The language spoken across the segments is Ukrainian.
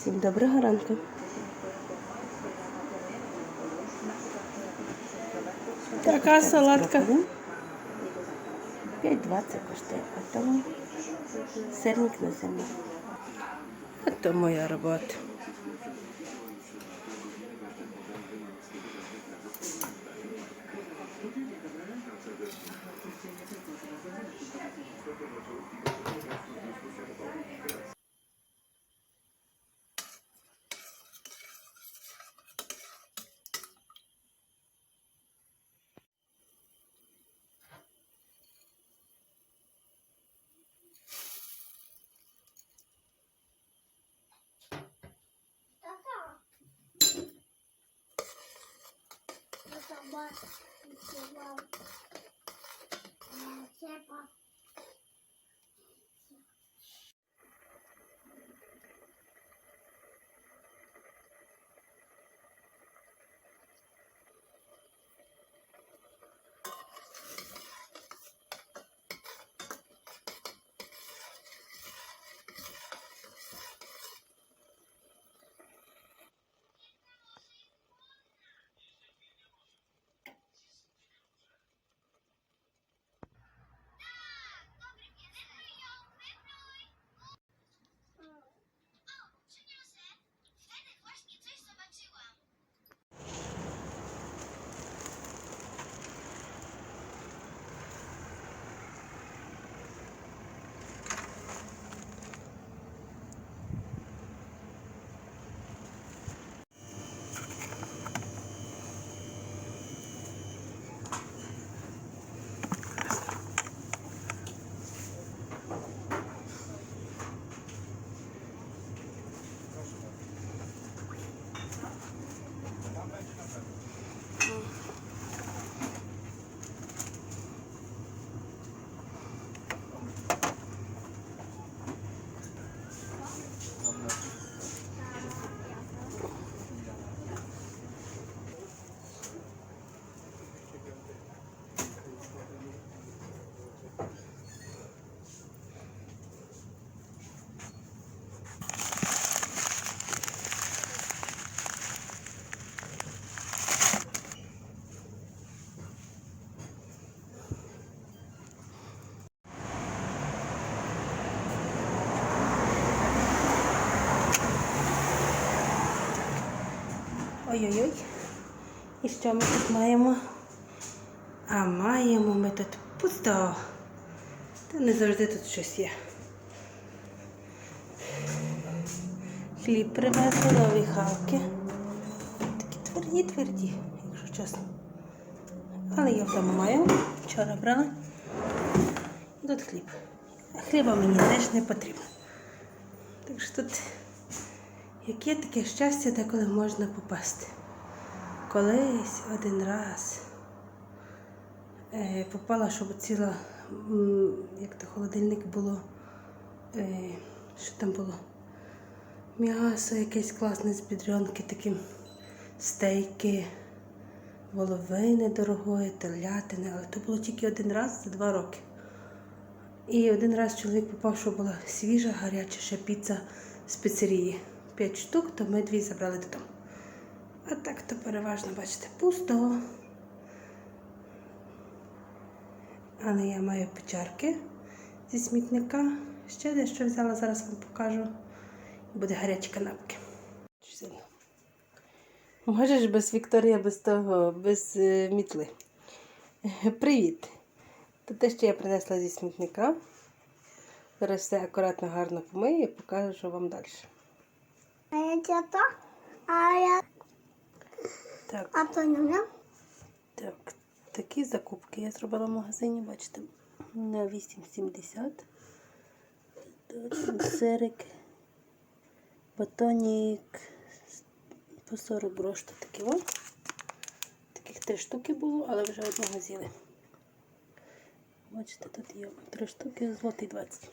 Всім доброго ранку. Така салатка. 5,20 коштує, а тому сирник на зиму. А то моя робота. 喜欢，喜欢。І що ми тут маємо? А маємо ми тут пусто. Та не завжди тут щось є. Хліб привезли, нові хавки. Такі тверді, тверді, якщо чесно. Але я вдома маю. Вчора брала. Тут хліб. Хліба мені теж не потрібно. Так що тут Яке таке щастя, деколи можна попасти. Колись один раз е, попала, щоб ціла, як то холодильник було, е, що там було? М'ясо якесь класне з бідрянки, такі стейки, воловини дорогої, телятини, але то було тільки один раз за два роки. І один раз чоловік попав, що була свіжа, гаряча ще піца з піцерії. П'ять штук, то ми дві забрали додому. А так то переважно, бачите, пусто. Але я маю печарки зі смітника. Ще дещо взяла, зараз вам покажу. Буде гарячі канапки. Можеш без Вікторія, без того, без е, мітли. Привіт! Це те, що я принесла зі смітника. Зараз все акуратно, гарно помию і покажу вам далі. А я тата, а я Так, а то не так, такі закупки я зробила в магазині, бачите, на 8,70. Сирик, батонік по 40 грош. Такі о. Таких три штуки було, але вже одного з'їли. Бачите, тут є три штуки, злотий 20.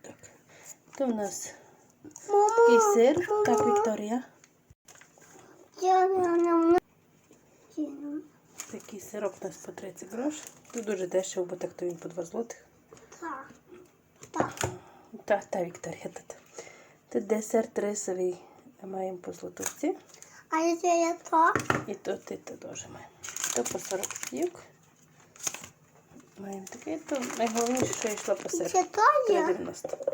Так. То в нас такий сир. Так, Вікторія. Я Такий сироп у нас по 30 грош. Тут дуже дешево, бо так то він по 2 злотих. Так. Так. Та, та, Вікторія тут. Тут десерт рисовий маємо по злотовці. А я то? І то ти то теж маємо. То по 40 копійок. Маємо таке, то найголовніше, що я йшла по І сир. це то є? 3,90.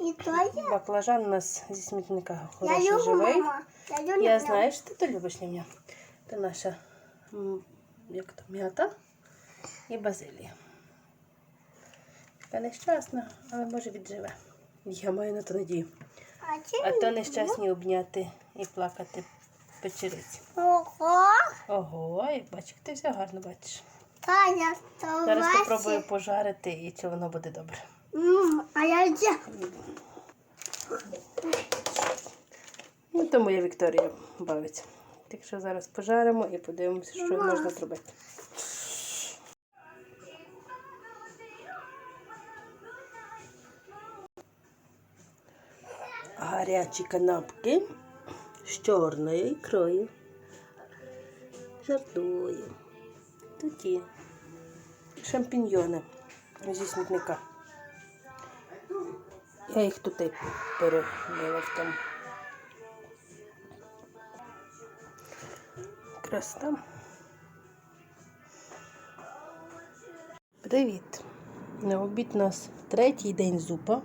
І то є? Баклажан у нас зі смітника Я хороший, люблю, живий. мама. Я люблю. Я знаю, що ти то любиш нім'я. Це наша як то, м'ята і базилія. Така нещасна, але може відживе. Я маю на то надію. А А то нещасні обняти і плакати печериці. Ого. Ого, як бачиш, ти все гарно бачиш. Таня, то Зараз ваші. попробую пожарити і чи воно буде добре. М, А я йде. Ну, то моя Вікторія бавиться. Так що зараз пожаримо і подивимося, що можна зробити. Гарячі канапки з чорною ікрою. Жартую. Є шампіньйони зі смітника. Я їх тут і перебила в тому. Красота. Привіт! На обід у нас третій день зупа.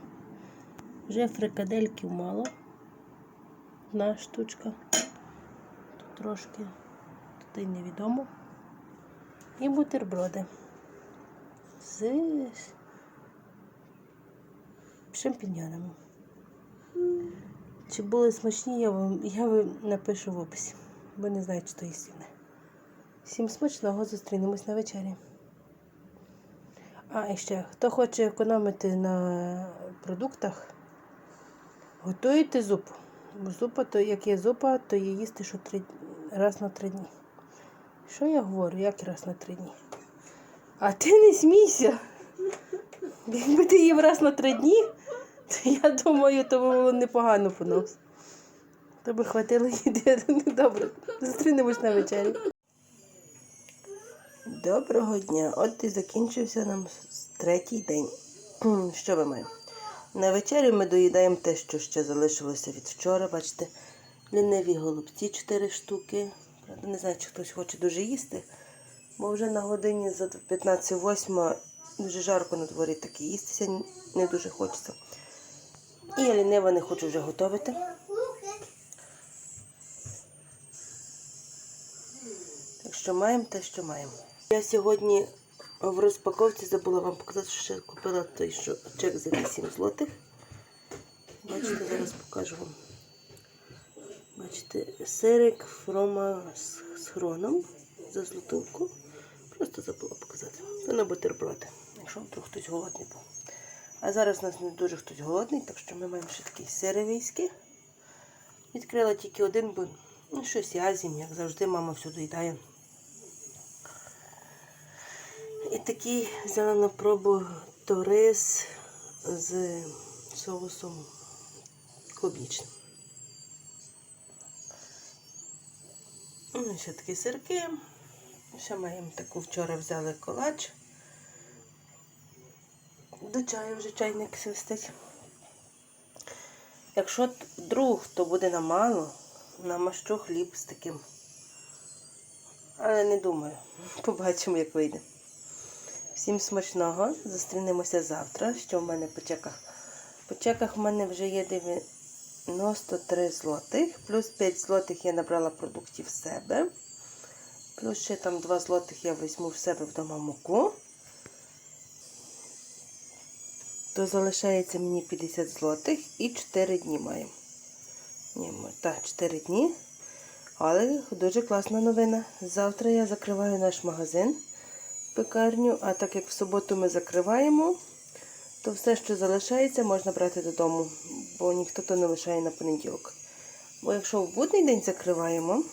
Вже фрикадельків мало. Одна штучка. Тут трошки, тут і невідомо. І бутерброди. З шампіньонами. Чи були смачні, я вам, я вам напишу в описі, бо не знаю, чи то істинне. Всім смачного, зустрінемось на вечері. А, і ще, хто хоче економити на продуктах, готуйте зупу. Бо зупа, то як є зупа, то її їсти що три, раз на три дні. Що я говорю, як раз на три дні? А ти не смійся. Якби ти їв раз на три дні, я думаю, то було непогано по нас. То би хватило їди. Добре, зустрінемось на вечері. Доброго дня. От і закінчився нам третій день. Що ми маємо? На вечерю ми доїдаємо те, що ще залишилося від вчора. Бачите, ліниві голубці 4 штуки. Правда, не знаю, чи хтось хоче дуже їсти, бо вже на годині за 15-8 дуже жарко на дворі таке їстися не дуже хочеться. І я лінива не хочу вже готувати. Так що маємо те, що маємо. Я сьогодні в розпаковці забула вам показати, що ще купила той що чек за 8 злотих. Бачите, зараз покажу вам. Бачите, сирик фрома з, хроном за злотовку. Просто забула показати. Це на бутерброди, якщо вдруг хтось голодний був. А зараз у нас не дуже хтось голодний, так що ми маємо ще такий сиревійський. Відкрила тільки один, бо ну, щось я зім, як завжди, мама все доїдає. І такий взяла на пробу то рис з соусом клубнічним. Ну, ще такі сирки. Ще маємо таку вчора взяли колач. До чаю вже чайник свистить. Якщо вдруг то буде нам мало, намащу хліб з таким. Але не думаю. Побачимо, як вийде. Всім смачного. Зустрінемося завтра. Що в мене по чеках? По чеках в мене вже є 93 злотих. Плюс 5 злотих я набрала продуктів в себе. Плюс ще там 2 злотих я візьму в себе вдома муку. То залишається мені 50 злотих і 4 дні. Ні, так, 4 дні. Але дуже класна новина. Завтра я закриваю наш магазин, пекарню, а так як в суботу ми закриваємо, то все, що залишається, можна брати додому, бо ніхто то не лишає на понеділок. Бо якщо в будний день закриваємо,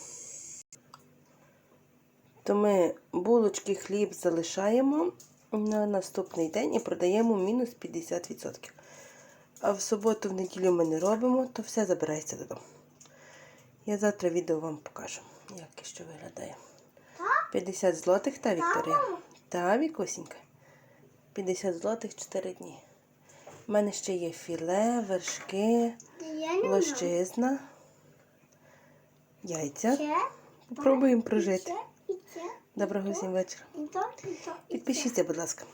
то ми булочки, хліб залишаємо на наступний день і продаємо мінус 50%. А в суботу, в неділю ми не робимо, то все забирається додому. Я завтра відео вам покажу, як і що виглядає. 50 злотих та Вікторія. Та, Вікусінька. 50 злотих 4 дні. У мене ще є філе, вершки, лощизна, яйця. Попробуємо прожити. Доброго всім вечора. Підпишіться, будь ласка.